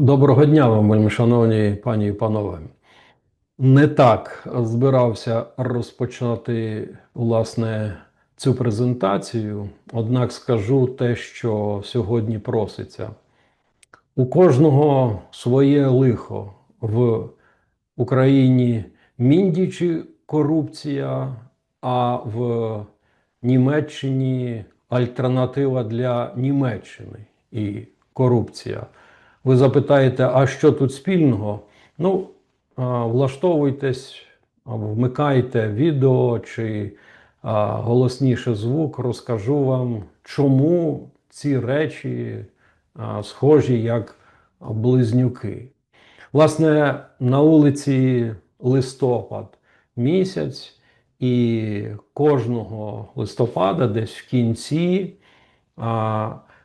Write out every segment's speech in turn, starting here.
Доброго дня вам, шановні пані і панове. Не так збирався розпочати власне цю презентацію, однак скажу те, що сьогодні проситься. У кожного своє лихо в Україні міндічі корупція, а в Німеччині альтернатива для Німеччини і корупція. Ви запитаєте, а що тут спільного? Ну, влаштовуйтесь, вмикайте відео чи голосніше звук, розкажу вам, чому ці речі схожі як близнюки. Власне, на вулиці листопад місяць, і кожного листопада, десь в кінці,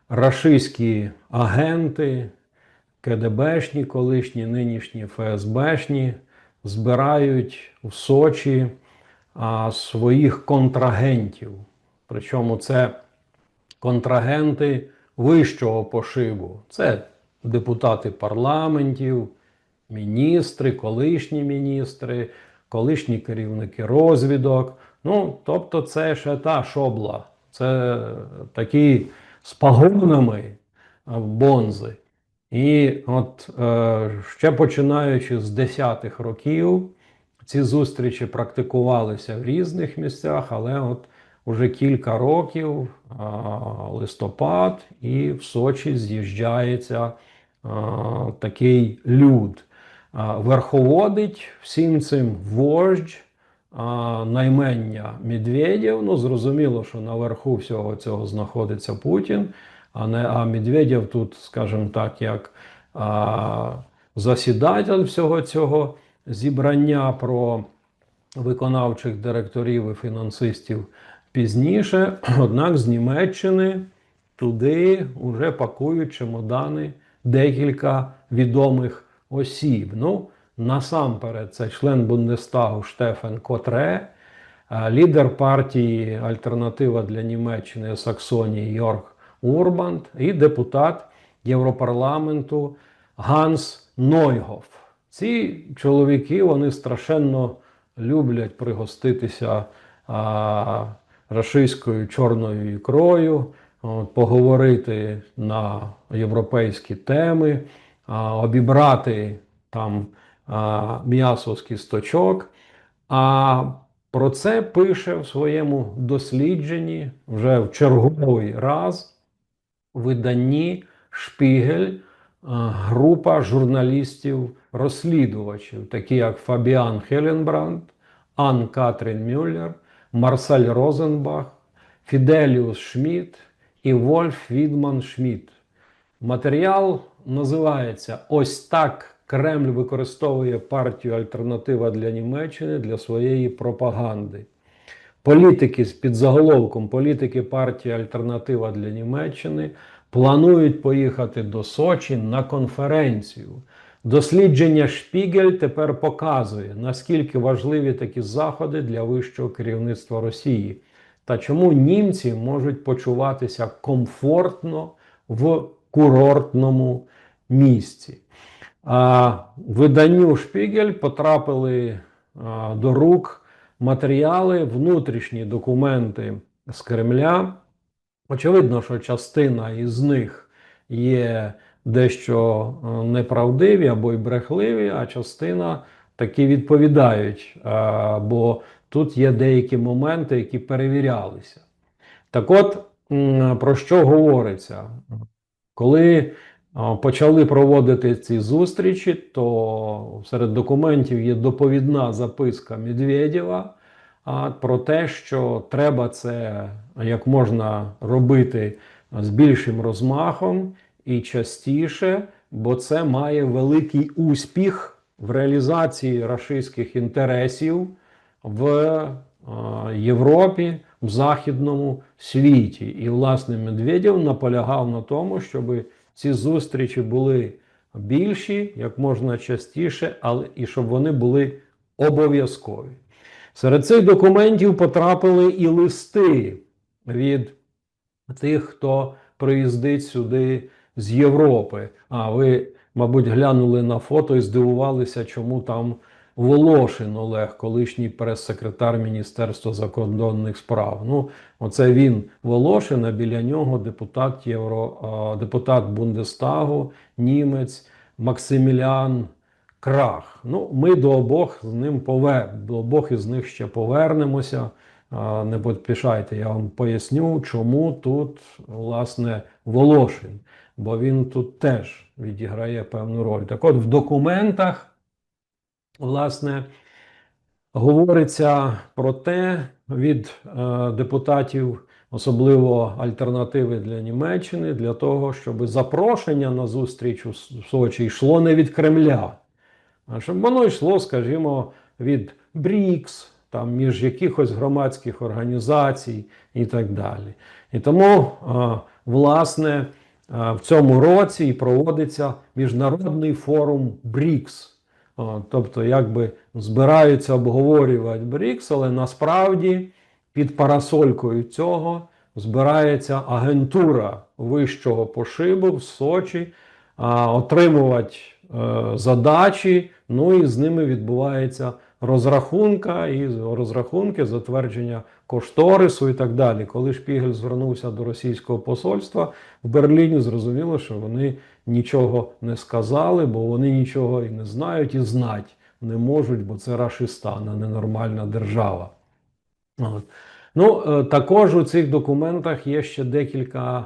рашистські агенти. КДБшні, колишні, нинішні ФСБшні збирають в Сочі а, своїх контрагентів. Причому це контрагенти вищого пошибу. Це депутати парламентів, міністри, колишні міністри, колишні керівники розвідок. Ну, тобто, це ще та шобла. Це такі з пагонами бонзи. І от е, ще починаючи з 10-х років, ці зустрічі практикувалися в різних місцях, але от уже кілька років, е, листопад, і в Сочі з'їжджається е, такий люд. Е, верховодить всім цим вождь наймення Медведєв. Ну, зрозуміло, що наверху всього цього знаходиться Путін. А не а Медведєв тут, скажімо так, як а, засідатель всього цього зібрання про виконавчих директорів і фінансистів пізніше. Однак з Німеччини туди вже пакують чемодани декілька відомих осіб. Ну, насамперед, це член Бундестагу Штефен Котре, лідер партії Альтернатива для Німеччини Саксонії Йорг. Урбанд і депутат Європарламенту Ганс Нойгоф. Ці чоловіки вони страшенно люблять пригоститися а, рашистською чорною ікрою, от, поговорити на європейські теми, а, обібрати там м'ясо з кісточок. А про це пише в своєму дослідженні вже в черговий раз виданні Шпігель група журналістів-розслідувачів, такі як Фабіан Хеленбранд, Ан Катрін Мюллер, Марсель Розенбах, Фіделіус Шмідт і Вольф Відман Шмідт. Матеріал називається Ось так Кремль використовує партію Альтернатива для Німеччини для своєї пропаганди. Політики з під заголовком політики партії Альтернатива для Німеччини планують поїхати до Сочі на конференцію. Дослідження Шпігель тепер показує, наскільки важливі такі заходи для вищого керівництва Росії та чому німці можуть почуватися комфортно в курортному місці. А виданню Шпігель потрапили а, до рук матеріали, внутрішні документи з Кремля. Очевидно, що частина із них є дещо неправдиві або й брехливі, а частина таки відповідають. Бо тут є деякі моменти, які перевірялися. Так от, про що говориться? Коли почали проводити ці зустрічі, то серед документів є доповідна записка Медведєва про те, що треба це як можна робити з більшим розмахом і частіше, бо це має великий успіх в реалізації рашистських інтересів в Європі, в західному світі. І, власне, Медведєв наполягав на тому, щоб ці зустрічі були більші, як можна частіше, але і щоб вони були обов'язкові. Серед цих документів потрапили і листи від тих, хто приїздить сюди з Європи. А ви, мабуть, глянули на фото і здивувалися, чому там Волошин Олег, колишній прес-секретар Міністерства закордонних справ. Ну, оце він Волошин, а біля нього депутат Євро, депутат Бундестагу, німець Максимілян Крах. Ну, ми до обох з ним повер... до обох із них ще повернемося. Не поспішайте, я вам поясню, чому тут, власне, Волошин, бо він тут теж відіграє певну роль. Так от, в документах, власне, говориться про те від е, депутатів, особливо альтернативи для Німеччини, для того, щоб запрошення на зустріч у Сочі йшло не від Кремля, щоб воно йшло, скажімо, від БРІКС, там між якихось громадських організацій і так далі. І тому, власне, в цьому році і проводиться міжнародний форум БРІКС. Тобто, якби збираються обговорювати БРІКС, але насправді під парасолькою цього збирається агентура вищого пошибу в Сочі, отримувати е, задачі, ну і з ними відбувається розрахунка і розрахунки, затвердження кошторису і так далі. Коли Шпігель звернувся до російського посольства в Берліні, зрозуміло, що вони нічого не сказали, бо вони нічого і не знають, і знать не можуть, бо це Рашистан, а не нормальна держава. От. Ну, е, також у цих документах є ще декілька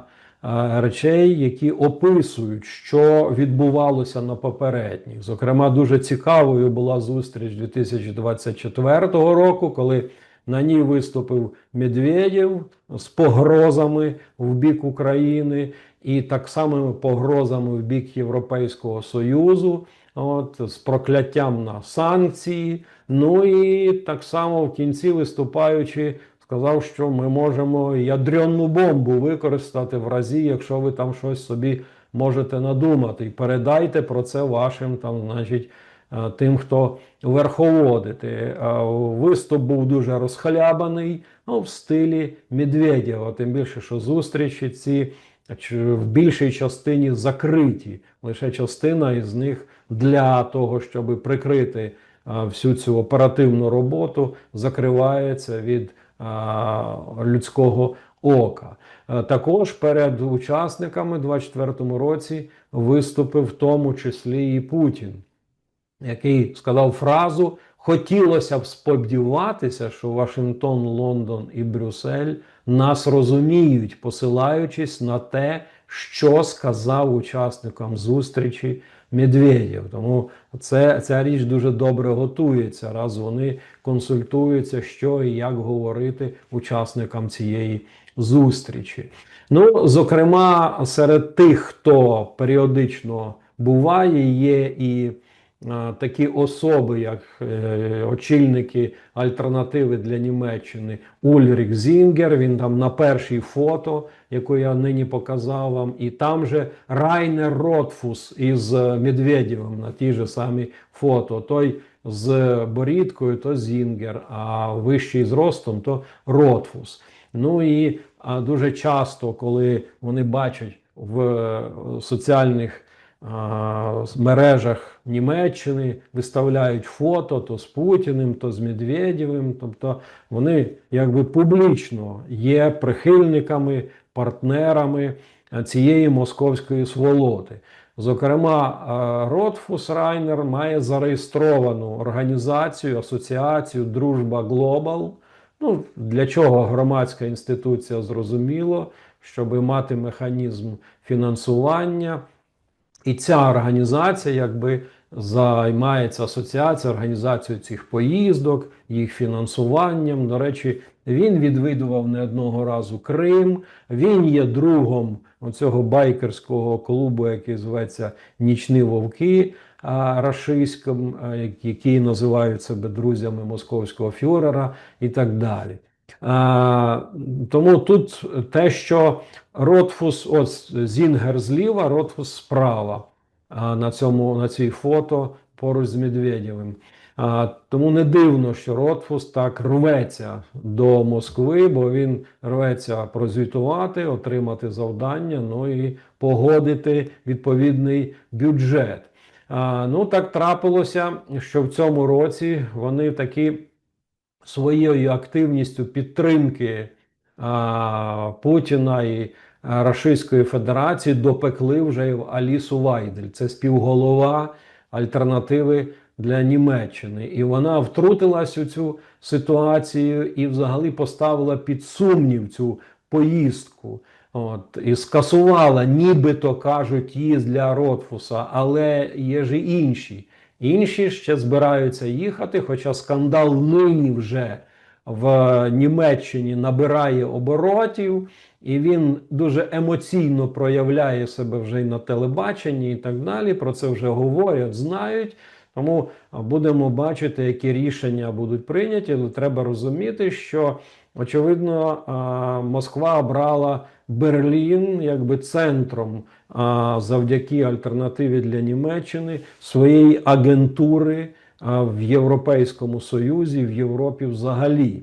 речей, які описують, що відбувалося на попередніх. Зокрема, дуже цікавою була зустріч 2024 року, коли на ній виступив Медведєв з погрозами в бік України і так само погрозами в бік Європейського Союзу, от, з прокляттям на санкції. Ну і так само в кінці виступаючи, сказав, що ми можемо ядерну бомбу використати в разі, якщо ви там щось собі можете надумати. І передайте про це вашим там, значить. е, Тим, хто верховодити. Е, Виступ був дуже розхлябаний, ну, в стилі Медведєва. Тим більше, що зустрічі ці в більшій частині закриті. Лише частина із них для того, щоб прикрити всю цю оперативну роботу, закривається від людського ока. Е, Також перед учасниками у 2024 році виступив в тому числі і Путін який сказав фразу: хотілося б сподіватися, що Вашингтон, Лондон і Брюссель нас розуміють, посилаючись на те, що сказав учасникам зустрічі Медведєв. Тому це, ця річ дуже добре готується, раз вони консультуються, що і як говорити учасникам цієї зустрічі. Ну, зокрема, серед тих, хто періодично буває, є і такі особи, як е, очільники альтернативи для Німеччини Ульрік Зінгер. Він там на першій фото, яку я нині показав вам, і там же Райнер Ротфус із е, Медведєвим на тій же самій фото. Той з борідкою, то Зінгер, а вищий з ростом, то Ротфус. Ну і дуже часто, коли вони бачать в е, соціальних мережах Німеччини виставляють фото то з Путіним, то з Медведєвим. Тобто вони якби публічно є прихильниками, партнерами е, цієї московської сволоти. Зокрема, е, Ротфус Райнер має зареєстровану організацію, асоціацію Дружба Глобал. Ну, для чого громадська інституція зрозуміло, щоб мати механізм фінансування. І ця організація якби займається асоціацією, організацією цих поїздок, їх фінансуванням. До речі, він відвідував не одного разу Крим. Він є другом цього байкерського клубу, який зветься Нічні Вовки а, рашистським, які називають себе друзями московського фюрера і так далі. А, тому тут те, що Ротфус, от Зінгер зліва, Ротфус справа а, на цьому на цій фото поруч з Медведєвим. А, тому не дивно, що Ротфус так рветься до Москви, бо він рветься прозвітувати, отримати завдання, ну і погодити відповідний бюджет. Ну так трапилося, що в цьому році вони таки своєю активністю підтримки а, Путіна і а, Російської Федерації допекли вже Алісу Вайдель. Це співголова альтернативи для Німеччини. І вона втрутилась у цю ситуацію і взагалі поставила під сумнів цю поїздку. От, і скасувала, нібито кажуть, їзд для Ротфуса, але є ж і інші. Інші ще збираються їхати, хоча скандал нині вже в Німеччині набирає оборотів, і він дуже емоційно проявляє себе вже й на телебаченні і так далі. Про це вже говорять, знають. Тому будемо бачити, які рішення будуть прийняті. Але треба розуміти, що очевидно Москва обрала Берлін якби центром завдяки альтернативі для Німеччини своєї агентури в Європейському Союзі, в Європі взагалі.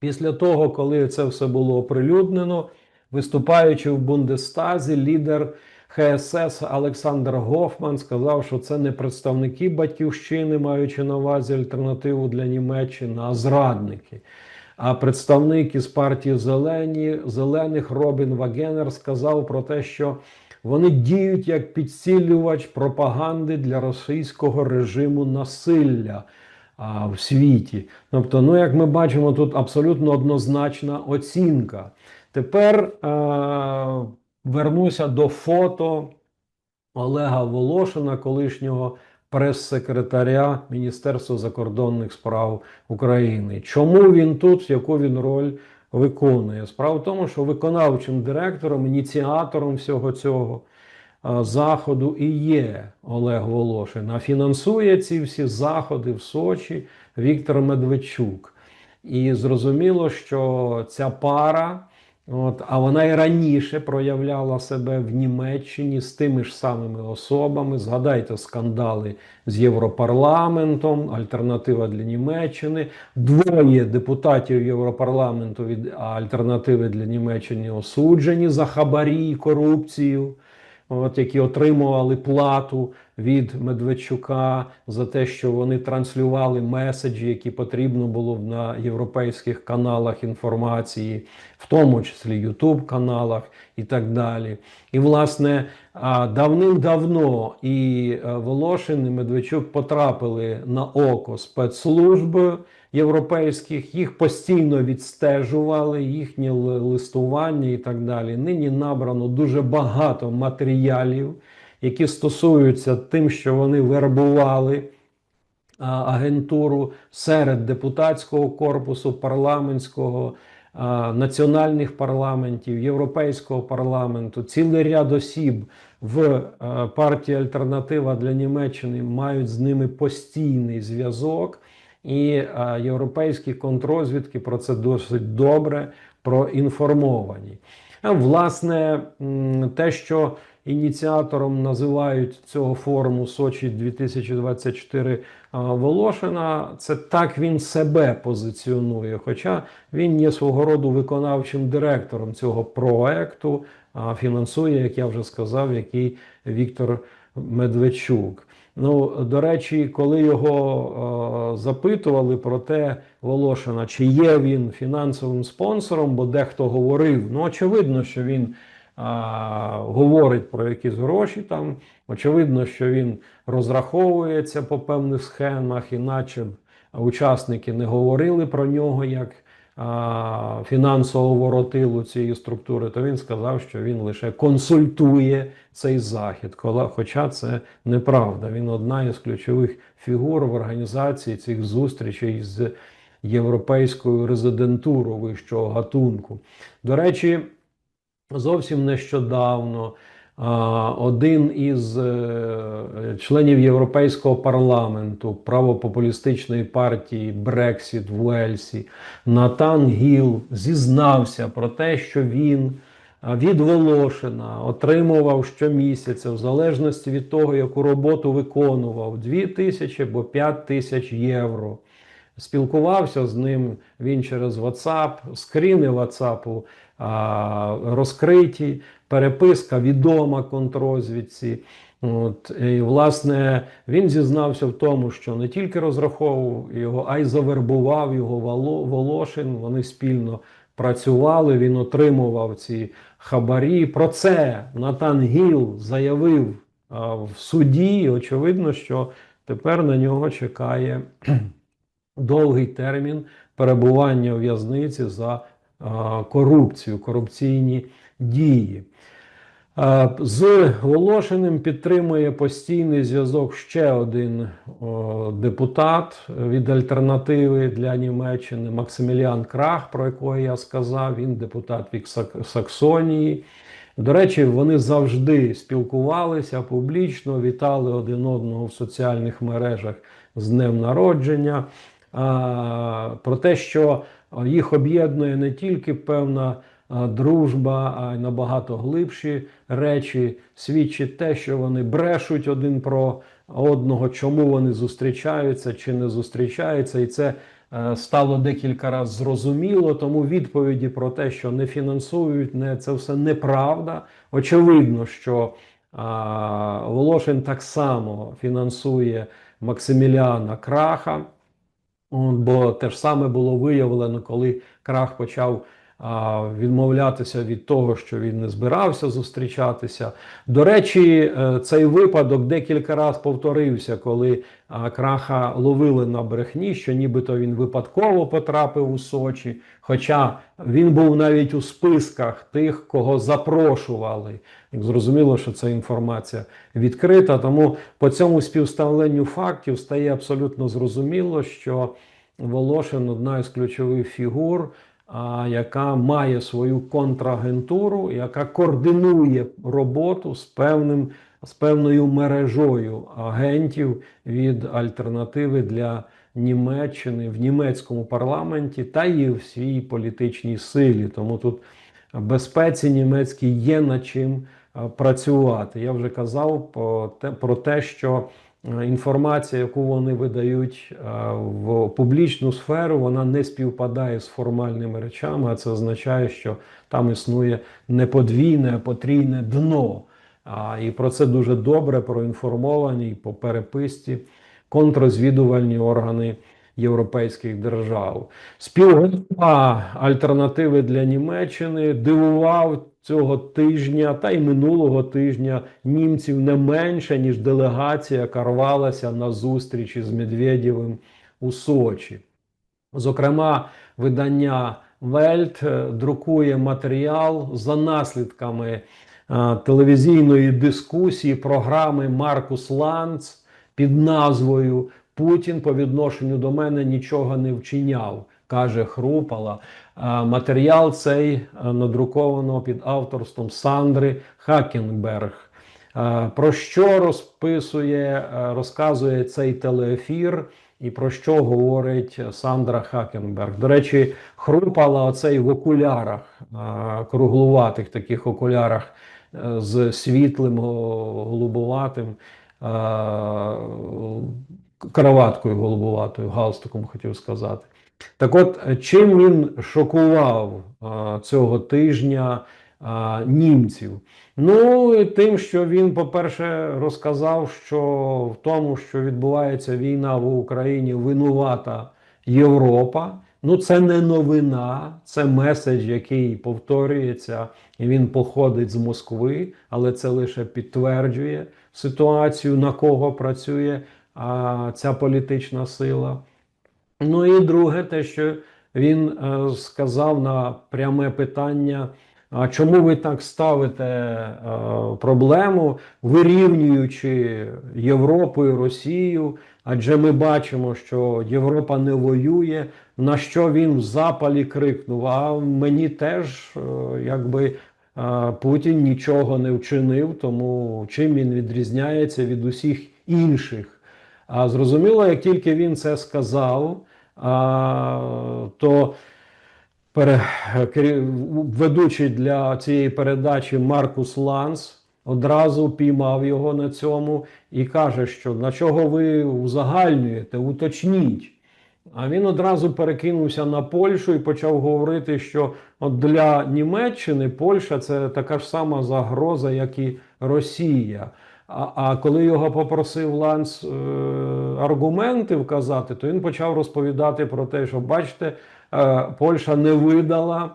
Після того, коли це все було оприлюднено, виступаючи в Бундестазі, лідер ХСС Олександр Гофман сказав, що це не представники батьківщини, маючи на увазі альтернативу для Німеччини, а зрадники. А представник із партії Зелені зелених Робін Вагенер сказав про те, що вони діють як підсилювач пропаганди для російського режиму насилля а, в світі. Тобто, ну як ми бачимо, тут абсолютно однозначна оцінка. Тепер е вернуся до фото Олега Волошина, колишнього прес-секретаря Міністерства закордонних справ України. Чому він тут, яку він роль виконує? Справа в тому, що виконавчим директором, ініціатором всього цього заходу і є Олег Волошин. А фінансує ці всі заходи в Сочі Віктор Медведчук. І зрозуміло, що ця пара. От, А вона і раніше проявляла себе в Німеччині з тими ж самими особами. Згадайте скандали з Європарламентом, альтернатива для Німеччини. Двоє депутатів Європарламенту від альтернативи для Німеччини осуджені за хабарі і корупцію от, які отримували плату від Медведчука за те, що вони транслювали меседжі, які потрібно було на європейських каналах інформації, в тому числі Ютуб каналах і так далі. І, власне, давним-давно і е, Волошин і Медведчук потрапили на око спецслужби європейських, їх постійно відстежували, їхнє листування і так далі. Нині набрано дуже багато матеріалів, які стосуються тим, що вони вербували. Агентуру серед депутатського корпусу, парламентського, національних парламентів, Європейського парламенту, цілий ряд осіб в партії Альтернатива для Німеччини мають з ними постійний зв'язок і е, європейські контрозвідки про це досить добре проінформовані. А, власне, те, що ініціатором називають цього форуму Сочі 2024 е, Волошина, це так він себе позиціонує. Хоча він є свого роду виконавчим директором цього проекту, фінансує, як я вже сказав, який Віктор Медведчук. Ну, до речі, коли його е, запитували про те, Волошина, чи є він фінансовим спонсором, бо дехто говорив, ну очевидно, що він говорить про якісь гроші там. Очевидно, що він розраховується по певних схемах, іначе учасники не говорили про нього як фінансового воротилу цієї структури, то він сказав, що він лише консультує цей захід. Хоча це неправда. Він одна із ключових фігур в організації цих зустрічей з європейською резидентурою вищого гатунку. До речі, зовсім нещодавно один із е, членів Європейського парламенту правопопулістичної партії Брексіт в Уельсі Натан Гіл зізнався про те, що він від Волошина отримував щомісяця, в залежності від того, яку роботу виконував, 2 тисячі або 5 тисяч євро. Спілкувався з ним він через WhatsApp, скріни WhatsApp розкриті, переписка відома контрозвідці. От, і, власне, він зізнався в тому, що не тільки розраховував його, а й завербував його Волошин. Вони спільно працювали, він отримував ці хабарі. Про це Натан Гіл заявив а, в суді. Очевидно, що тепер на нього чекає довгий термін перебування у в'язниці за корупцію, корупційні дії. З Волошиним підтримує постійний зв'язок ще один депутат від альтернативи для Німеччини Максиміліан Крах, про якого я сказав. Він депутат від Саксонії. До речі, вони завжди спілкувалися публічно, вітали один одного в соціальних мережах з днем народження. Про те, що їх об'єднує не тільки певна дружба, а й набагато глибші речі, свідчить те, що вони брешуть один про одного, чому вони зустрічаються чи не зустрічаються, і це е, стало декілька разів зрозуміло. Тому відповіді про те, що не фінансують, не це все неправда. Очевидно, що а, Волошин так само фінансує Максиміліана Краха. Бо те ж саме було виявлено, коли Крах почав відмовлятися від того, що він не збирався зустрічатися. До речі, е, цей випадок декілька разів повторився, коли Краха ловили на брехні, що нібито він випадково потрапив у Сочі. Хоча він був навіть у списках тих, кого запрошували. Як зрозуміло, що ця інформація відкрита. Тому по цьому співставленню фактів стає абсолютно зрозуміло, що Волошин одна із ключових фігур, яка має свою контрагентуру, яка координує роботу з певним. З певною мережою агентів від альтернативи для Німеччини в німецькому парламенті та і в свій політичній силі. Тому тут безпеці німецькій є над чим працювати. Я вже казав про те, що інформація, яку вони видають е, в публічну сферу, вона не співпадає з формальними речами, а це означає, що там існує не подвійне, а потрійне дно. І про це дуже добре проінформовані і по переписці контрозвідувальні органи європейських держав. Співголова альтернативи для Німеччини дивував цього тижня та й минулого тижня німців не менше, ніж делегація, яка рвалася на зустрічі з Медведєвим у Сочі. Зокрема, видання Вельт друкує матеріал за наслідками е, телевізійної дискусії програми Маркус Ланц під назвою Путін по відношенню до мене нічого не вчиняв, каже Хрупала. Матеріал цей е, надруковано під авторством Сандри Хакенберг. Про що розписує, е, розказує цей телеефір і про що говорить Сандра Хакенберг. До речі, хрупала оцей в окулярах, круглуватих таких окулярах е, з світлим голубуватим краваткою голубуватою, галстуком хотів сказати. Так от, е, чим він шокував е, цього тижня е, німців? Ну, тим, що він, по-перше, розказав, що в тому, що відбувається війна в Україні, винувата Європа. Ну, це не новина, це меседж, який повторюється, і він походить з Москви, але це лише підтверджує ситуацію, на кого працює ця політична сила. Ну і друге, те, що він е, сказав на пряме питання. А чому ви так ставите е, проблему, вирівнюючи Європу і Росію? Адже ми бачимо, що Європа не воює. На що він в запалі крикнув? А мені теж, е, якби Путін нічого не вчинив, тому чим він відрізняється від усіх інших. А зрозуміло, як тільки він це сказав, а, то пере, ведучий для цієї передачі Маркус Ланс одразу піймав його на цьому і каже, що на чого ви узагальнюєте, уточніть. А він одразу перекинувся на Польщу і почав говорити, що от для Німеччини Польща це така ж сама загроза, як і Росія. А, а коли його попросив Ланс е, аргументи вказати, то він почав розповідати про те, що бачите, е, Польща не видала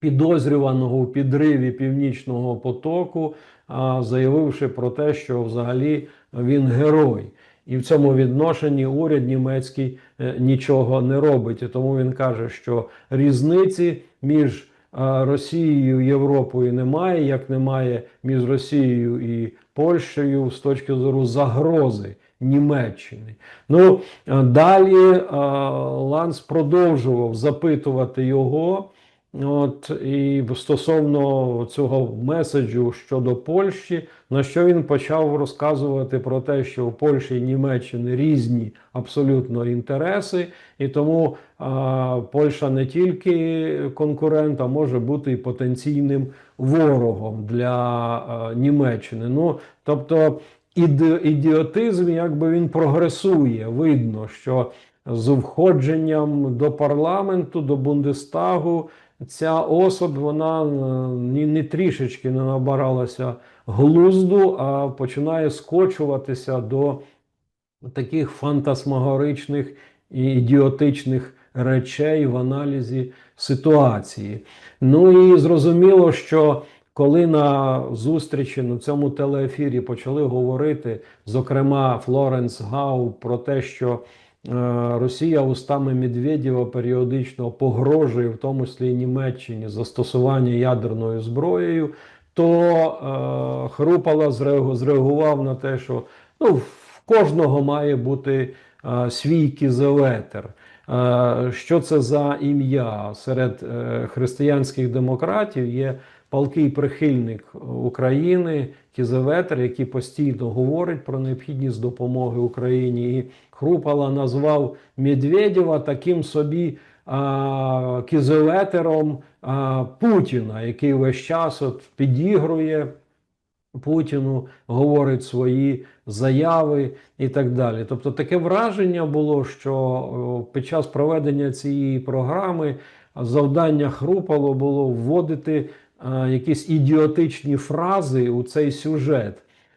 підозрюваного у підриві Північного потоку, а, заявивши про те, що взагалі він герой. І в цьому відношенні уряд німецький е, нічого не робить. І тому він каже, що різниці між е, Росією Європою немає, як немає між Росією і Польщею з точки зору загрози Німеччини. Ну далі Ланс продовжував запитувати його. От і стосовно цього меседжу щодо Польщі, на що він почав розказувати про те, що у Польщі і Німеччини різні абсолютно інтереси, і тому а, Польща не тільки конкурент, а може бути і потенційним ворогом для а, Німеччини. Ну тобто іде- ідіотизм, якби він прогресує. Видно, що з входженням до парламенту, до Бундестагу, ця особа вона е, ні, ні трішечки не набиралася глузду, а починає скочуватися до таких фантасмагоричних і ідіотичних речей в аналізі ситуації. Ну і зрозуміло, що коли на зустрічі на цьому телеефірі почали говорити, зокрема Флоренс Гау, про те, що Росія устами Медведєва періодично погрожує, в тому числі і Німеччині, застосування ядерною зброєю, то е, Хрупала зреагував на те, що ну, в кожного має бути е, свій кізелетер. Е, Що це за ім'я серед е, християнських демократів? Є палкий прихильник України Кізеветер, який постійно говорить про необхідність допомоги Україні. І Хрупала назвав Медведєва таким собі а, кізеветером а, Путіна, який весь час от підігрує. Путіну говорить свої заяви і так далі. Тобто таке враження було, що під час проведення цієї програми завдання Хрупало було вводити якісь ідіотичні фрази у цей сюжет.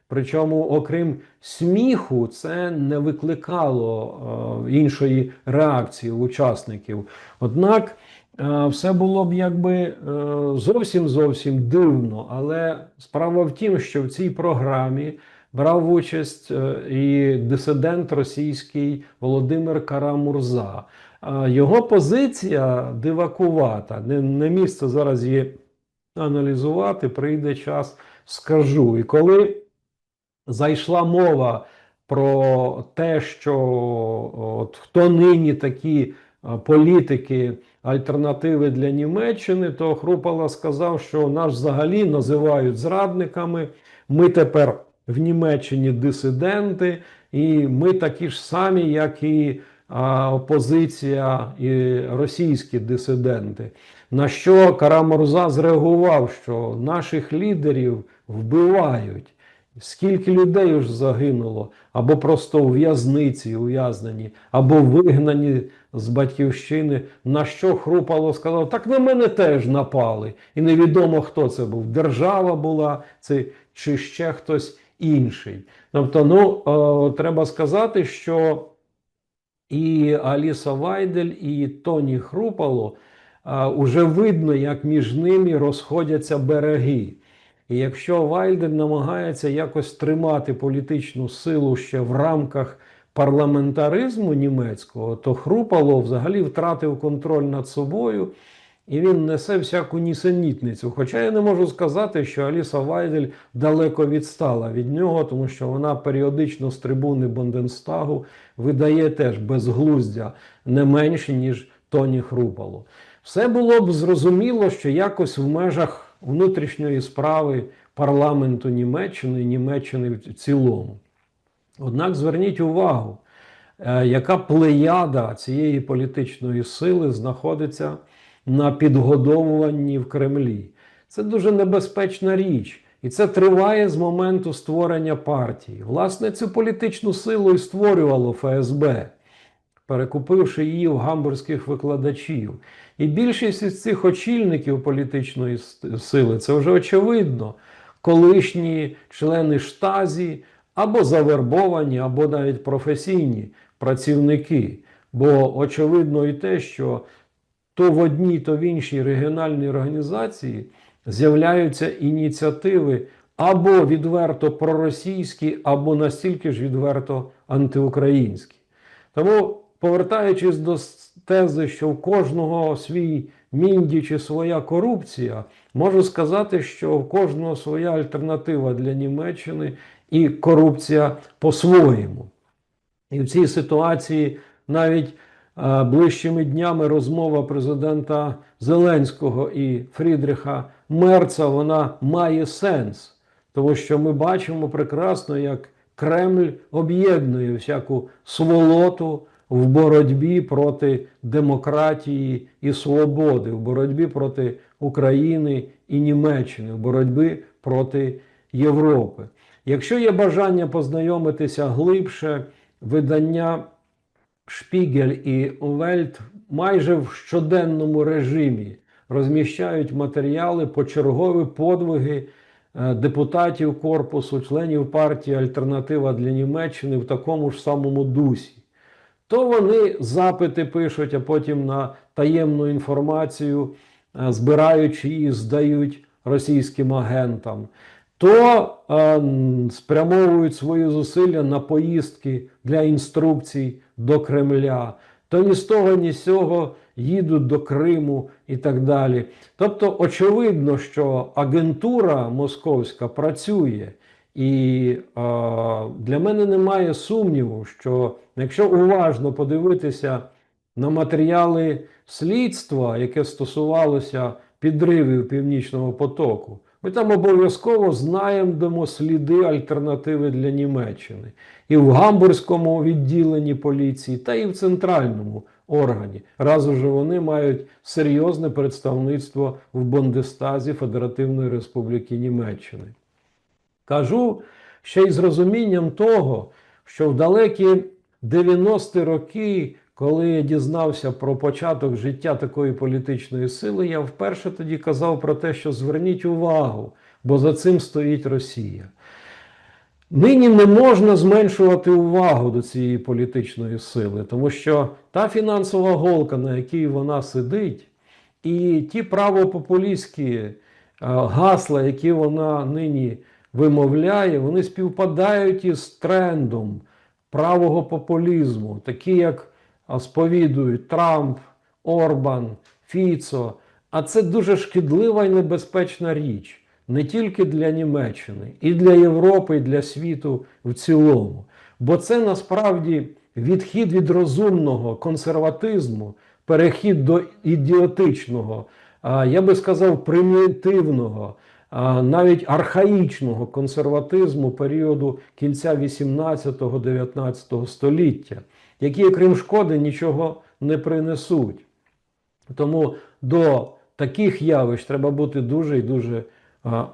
Причому, окрім сміху, це не викликало е, іншої реакції учасників. Однак е, все було б якби е, зовсім зовсім дивно. Але справа в тім, що в цій програмі брав участь е, і дисидент російський Володимир Карамурза. Е, Його позиція дивакувата. Не, не місце зараз її аналізувати, прийде час, скажу. І коли зайшла мова про те, що от, хто нині такі політики, альтернативи для Німеччини, то Хрупала сказав, що нас взагалі називають зрадниками. Ми тепер в Німеччині дисиденти, і ми такі ж самі, як і опозиція і російські дисиденти. На що Карамурза зреагував, що наших лідерів вбивають. Скільки людей ж загинуло, або просто у в'язниці ув'язнені, або вигнані з батьківщини, на що Хрупало сказав, так на мене теж напали. І невідомо, хто це був. Держава була це, чи ще хтось інший. Тобто, ну, е, треба сказати, що і Аліса Вайдель, і Тоні Хрупало уже видно, як між ними розходяться береги. І якщо Вайдель намагається якось тримати політичну силу ще в рамках парламентаризму німецького, то Хрупало взагалі втратив контроль над собою. І він несе всяку нісенітницю. Хоча я не можу сказати, що Аліса Вайдель далеко відстала від нього, тому що вона періодично з трибуни Бонденстагу видає теж безглуздя не менше, ніж Тоні Хрупало. Все було б зрозуміло, що якось в межах внутрішньої справи парламенту Німеччини Німеччини в цілому. Однак зверніть увагу, е, яка плеяда цієї політичної сили знаходиться на підгодовуванні в Кремлі. Це дуже небезпечна річ. І це триває з моменту створення партії. Власне, цю політичну силу і створювало ФСБ, перекупивши її в гамбурзьких викладачів. І більшість із цих очільників політичної сили це вже очевидно. Колишні члени штазі або завербовані, або навіть професійні працівники. Бо очевидно і те, що то в одній, то в іншій регіональній організації з'являються ініціативи або відверто проросійські, або настільки ж відверто антиукраїнські. Тому, повертаючись до тези, що в кожного свій мінді чи своя корупція, можу сказати, що в кожного своя альтернатива для Німеччини і корупція по-своєму. І в цій ситуації навіть е, ближчими днями розмова президента Зеленського і Фрідріха Мерца вона має сенс, тому що ми бачимо прекрасно, як Кремль об'єднує всяку сволоту в боротьбі проти демократії і свободи, в боротьбі проти України і Німеччини, в боротьбі проти Європи. Якщо є бажання познайомитися глибше, видання Шпігель і Вельт майже в щоденному режимі розміщають матеріали почергові подвиги е, депутатів корпусу, членів партії Альтернатива для Німеччини в такому ж самому дусі. То вони запити пишуть, а потім на таємну інформацію, е, збираючи її, здають російським агентам, то е, спрямовують свої зусилля на поїздки для інструкцій до Кремля, то ні з того, ні з цього їдуть до Криму і так далі. Тобто, очевидно, що агентура московська працює. І е, для мене немає сумніву, що якщо уважно подивитися на матеріали слідства, яке стосувалося підривів Північного потоку, ми там обов'язково знайдемо сліди альтернативи для Німеччини і в гамбурзькому відділенні поліції, та і в центральному органі. Раз уже вони мають серйозне представництво в Бондестазі Федеративної Республіки Німеччини. Кажу ще й з розумінням того, що в далекі 90-ті роки, коли я дізнався про початок життя такої політичної сили, я вперше тоді казав про те, що зверніть увагу, бо за цим стоїть Росія. Нині не можна зменшувати увагу до цієї політичної сили, тому що та фінансова голка, на якій вона сидить, і ті правопопулістські е, гасла, які вона нині вимовляє, вони співпадають із трендом правого популізму, такі як сповідують Трамп, Орбан, Фіцо. А це дуже шкідлива і небезпечна річ не тільки для Німеччини, і для Європи, і для світу в цілому. Бо це насправді відхід від розумного консерватизму, перехід до ідіотичного, я би сказав, примітивного, навіть архаїчного консерватизму періоду кінця 18-19 століття, які, крім шкоди, нічого не принесуть. Тому до таких явищ треба бути дуже і дуже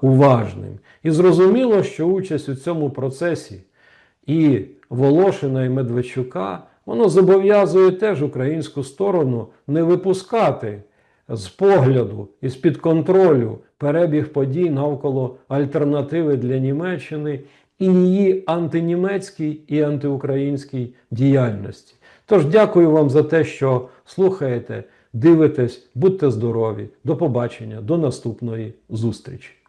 уважним. І зрозуміло, що участь у цьому процесі і Волошина, і Медведчука воно зобов'язує теж українську сторону не випускати з погляду і з-під контролю перебіг подій навколо альтернативи для Німеччини і її антинімецькій і антиукраїнській діяльності. Тож дякую вам за те, що слухаєте, дивитесь, будьте здорові. До побачення, до наступної зустрічі.